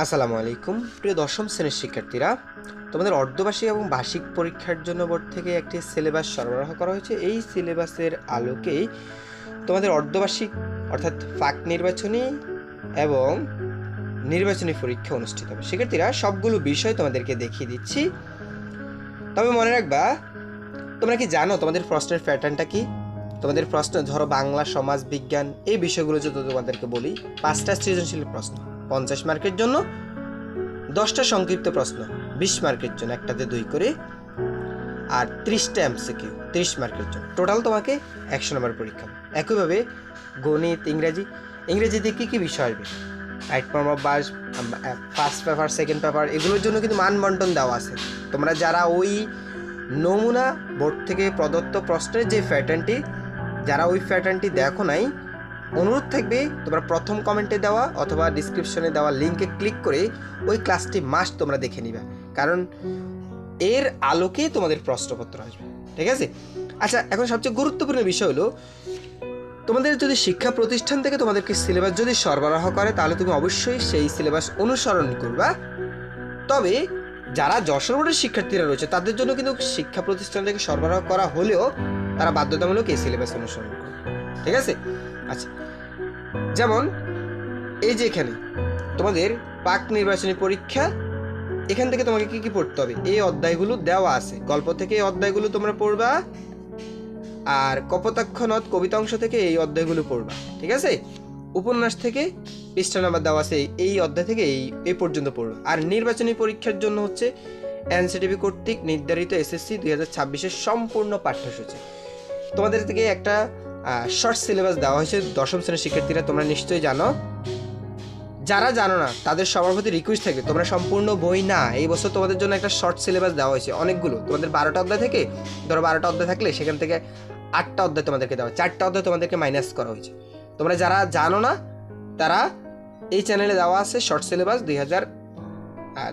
আসসালামু আলাইকুম। প্রিয় দশম শ্রেণির শিক্ষার্থীরা, তোমাদের অর্ধবার্ষিক এবং বার্ষিক পরীক্ষার জন্য বোর্ড থেকে একটি সিলেবাস সরবরাহ করা হয়েছে। এই সিলেবাসের আলোকেই তোমাদের অর্ধবার্ষিক, অর্থাৎ ফাঁক নির্বাচনী এবং নির্বাচনী পরীক্ষা অনুষ্ঠিত হবে। শিক্ষার্থীরা, সবগুলো বিষয় তোমাদেরকে দেখিয়ে দিচ্ছি। তবে মনে রাখবা, তোমরা কি জানো তোমাদের প্রশ্নের প্যাটার্নটা কি? তোমাদের প্রশ্ন, ধরো বাংলা, সমাজ, বিজ্ঞান, এই বিষয়গুলো যদি তোমাদেরকে বলি, পাঁচটা সৃজনশীল প্রশ্ন। পঞ্চাশ মার্কের জন্য দশটা সংক্ষিপ্ত প্রশ্ন, বিশ মার্কের জন্য একটাতে দুই করে, আর ত্রিশটা এমসিকিউ ত্রিশ মার্কের জন্য। টোটাল তোমাকে একশো নম্বর পরীক্ষা। একইভাবে গণিত, ইংরাজি ইংরেজিতে কী কী বিষয় আসবে right form of verbs first paper second paper এগুলোর জন্য কিন্তু মানবন্টন দেওয়া আছে। তোমরা যারা ওই নমুনা বোর্ড থেকে প্রদত্ত প্রশ্নের যে প্যাটার্নটি যারা ওই প্যাটার্নটি দেখো নাই অনুরোধ থাকবে তোমরা প্রথম কমেন্টে দেওয়া অথবা ডিসক্রিপশনে দেওয়া লিঙ্কে ক্লিক করে ওই ক্লাসটি মাস্ট তোমরা দেখে নিবে। কারণ এর আলোকে তোমাদের প্রশ্নপত্র আসবে, ঠিক আছে? আচ্ছা এখন সবচেয়ে গুরুত্বপূর্ণ বিষয় হলো, তোমাদের যদি শিক্ষা প্রতিষ্ঠান থেকে তোমাদেরকে সিলেবাস যদি সরবরাহ করে, তাহলে তুমি অবশ্যই সেই সিলেবাস অনুসরণ করবা। তবে যারা যশোর বোর্ডের শিক্ষার্থীরা রয়েছে, তাদের জন্য কিন্তু শিক্ষা প্রতিষ্ঠান থেকে সরবরাহ করা হলেও তারা বাধ্যতামূলক এই সিলেবাস অনুসরণ করবে, ঠিক আছে? আচ্ছা। যেমন, এই যে এখানে, তোমাদের পাক নির্বাচনী পরীক্ষা, এখান থেকে তোমাকে কি কি পড়তে হবে? এই অধ্যায়গুলো দেওয়া আছে। গল্প থেকে এই অধ্যায়গুলো তোমরা পড়বা, আর কপোতাক্ষ নদ কবিতা অংশ থেকে এই অধ্যায়গুলো পড়বা, ঠিক আছে? উপন্যাস থেকে পৃষ্ঠা নাম্বার দেওয়া আছে, এই অধ্যায় থেকে এই এই পর্যন্ত পড়বা আর নির্বাচনী পরীক্ষার জন্য হচ্ছে এনসিটিভি কর্তৃক নির্ধারিত এসএসসি দুই হাজার ছাব্বিশের সম্পূর্ণ পাঠ্যসূচি। তোমাদের থেকে একটা শর্ট সিলেবাস দেওয়া হয়েছে দশম শ্রেণির শিক্ষার্থীরা, তোমরা নিশ্চয়ই জানো। যারা জানো না, তাদের সবার প্রতি রিকোয়েস্ট থাকবে, তোমরা সম্পূর্ণ বই না। এই বছর তোমাদের জন্য একটা শর্ট সিলেবাস দেওয়া হয়েছে, অনেকগুলো। তোমাদের বারোটা অধ্যায় থেকে, ধরো বারোটা অধ্যায় থাকলে সেখান থেকে আটটা অধ্যায় তোমাদেরকে দেওয়া চারটা অধ্যায় তোমাদেরকে মাইনাস করা হয়েছে। তোমরা যারা জানো না, তারা এই চ্যানেলে দেওয়া আছে শর্ট সিলেবাস দুই হাজার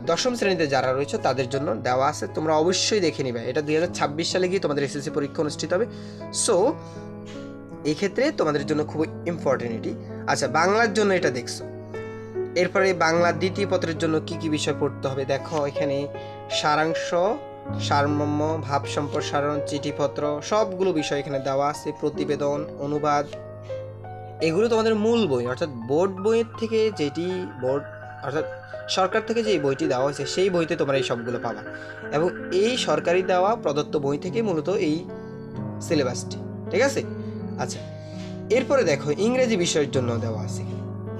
দশম শ্রেণীতে যারা রয়েছে, তাদের জন্য দেওয়া আছে। তোমরা অবশ্যই দেখে নিবে। এটা দুই হাজার ছাব্বিশ সালে গিয়ে তোমাদের এসএসসি পরীক্ষা অনুষ্ঠিত হবে। সো এই ক্ষেত্রে তোমাদের জন্য খুবই ইম্পর্টেন্ট এটি। আচ্ছা বাংলার জন্য এটা দেখছ। এরপরে বাংলা দ্বিতীয় পত্রের জন্য কি কি বিষয় পড়তে হবে? দেখো, এখানে সারাংশ, সারমর্ম, ভাব সম্প্রসারণ, চিঠিপত্র, সবগুলো বিষয় এখানে দেওয়া আছে। প্রতিবেদন, অনুবাদ, এগুলো তোমাদের মূল বই। অর্থাৎ বোর্ড বইয়ের থেকে যেটি বোর্ড, অর্থাৎ সরকার থেকে যে বইটি দেওয়া হয়েছে, সেই বইতে তোমরা এই সবগুলো পাবা। এবং এই সরকারি দেওয়া প্রদত্ত বই থেকে মূলত এই সিলেবাসটি ঠিক আছে? আচ্ছা এরপরে দেখো, ইংরেজি বিষয়ের জন্য দেওয়া আছে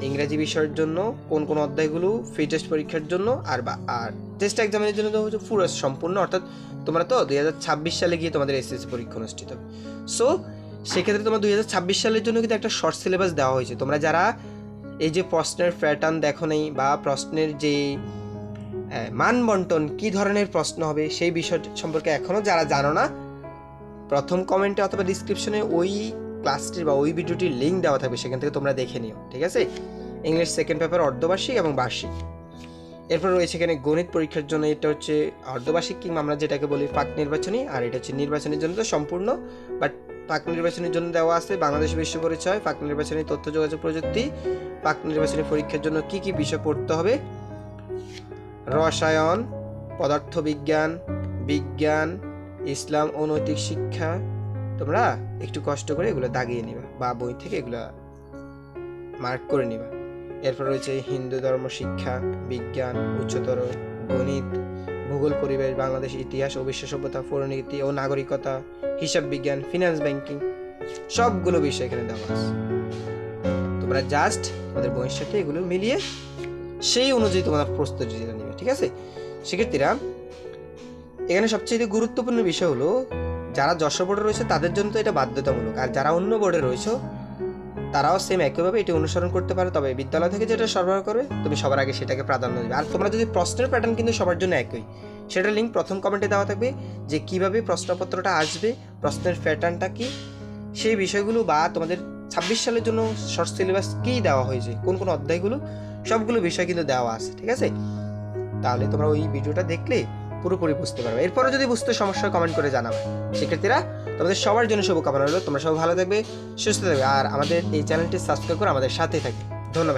ইংরেজি বিষয়ের জন্য কোন কোন অধ্যায়গুলো ফ্রি টেস্ট পরীক্ষার জন্য আর বা আর টেস্ট এক্সামের জন্য দেওয়া হচ্ছে পুরো সম্পূর্ণ, অর্থাৎ তোমরা তো দুই হাজার ছাব্বিশ সালে গিয়ে তোমাদের এসএসসি পরীক্ষা অনুষ্ঠিত হবে। সো সেক্ষেত্রে তোমার দুই হাজার ছাব্বিশ সালের জন্য কিন্তু একটা শর্ট সিলেবাস দেওয়া হয়েছে। তোমরা যারা এই যে প্রশ্নের প্যাটার্ন দেখো নেই বা প্রশ্নের যে মানবন্টন, কি ধরনের প্রশ্ন হবে সেই বিষয় সম্পর্কে এখনও যারা জানো না, প্রথম কমেন্টে অথবা ডিসক্রিপশনে ওই ক্লাসটির বা ওই ভিডিওটির লিঙ্ক দেওয়া থাকবে, সেখান থেকে তোমরা দেখে নিও, ঠিক আছে? ইংলিশ সেকেন্ড পেপার অর্ধবার্ষিক এবং বার্ষিক। এরপর রয়েছে এখানে গণিত পরীক্ষার জন্য, এটা হচ্ছে অর্ধবার্ষিক কিংবা আমরা যেটাকে বলি পাক নির্বাচনী, আর এটা হচ্ছে নির্বাচনের জন্য তো সম্পূর্ণ বাট পাক নির্বাচনের জন্য দেওয়া আছে বাংলাদেশ বিশ্ব পরিচয় পাক নির্বাচনী তথ্য, যোগাযোগ প্রযুক্তি, পাক নির্বাচনী পরীক্ষার জন্য কি কি বিষয় পড়তে হবে? রসায়ন, পদার্থবিজ্ঞান, বিজ্ঞান, ইসলাম ও নৈতিক শিক্ষা তোমরা একটু কষ্ট করে এগুলো দাগিয়ে নিবা বা বই থেকে এগুলো মার্ক করে নিবা। এরপর রয়েছে হিন্দু ধর্ম, শিক্ষা, বিজ্ঞান, উচ্চতর গণিত, ভূগোল, পরিবেশ, বাংলাদেশ ইতিহাস ও বিশ্ব সভ্যতা, পরিণীতি ও নাগরিকতা, হিসাব বিজ্ঞান ফিনান্স ব্যাংকিং সবগুলো বিষয় এখানে দেওয়া আছে। তোমরা জাস্ট তোমাদের বইয়ের সাথে এগুলো মিলিয়ে সেই অনুযায়ী তোমরা প্রস্তুতিটা নেবে, ঠিক আছে? শিক্ষার্থীরা, এখানে সবচেয়ে গুরুত্বপূর্ণ বিষয় হলো যারা যশোর বোর্ডে রয়েছে, তাদের জন্য তো এটা বাধ্যতামূলক। আর যারা অন্য বোর্ডে রয়েছে, তারাও সেম একইভাবে এটি অনুসরণ করতে পারে। তবে বিদ্যালয় থেকে যেটা সরবরাহ করবে তুমি সবার আগে সেটাকে প্রাধান্য দেবে। আর তোমরা যদি প্রশ্নের প্যাটার্ন কিন্তু সবার জন্য একই। সেটা লিঙ্ক প্রথম কমেন্টে দেওয়া থাকবে, যে কীভাবে প্রশ্নপত্রটা আসবে, প্রশ্নের প্যাটার্নটা কি, সেই বিষয়গুলো বা তোমাদের ছাব্বিশ সালের জন্য শর্ট সিলেবাস কী দেওয়া হয়েছে, কোন কোন অধ্যায়গুলো, সবগুলো বিষয় কিন্তু দেওয়া আছে, ঠিক আছে? তাহলে তোমরা ওই ভিডিওটা দেখলে পুরোপুরি বুঝতে পারবে। এরপরে যদি বুঝতে সমস্যা কমেন্ট করে জানাবে। শিক্ষার্থীরা, তোমাদের সবার জন্য শুভকামনা হলো তোমরা সবাই ভালো থাকবে, সুস্থ থাকবে। আর আমাদের এই চ্যানেলটি সাবস্ক্রাইব করে আমাদের সাথেই থাকবে। ধন্যবাদ।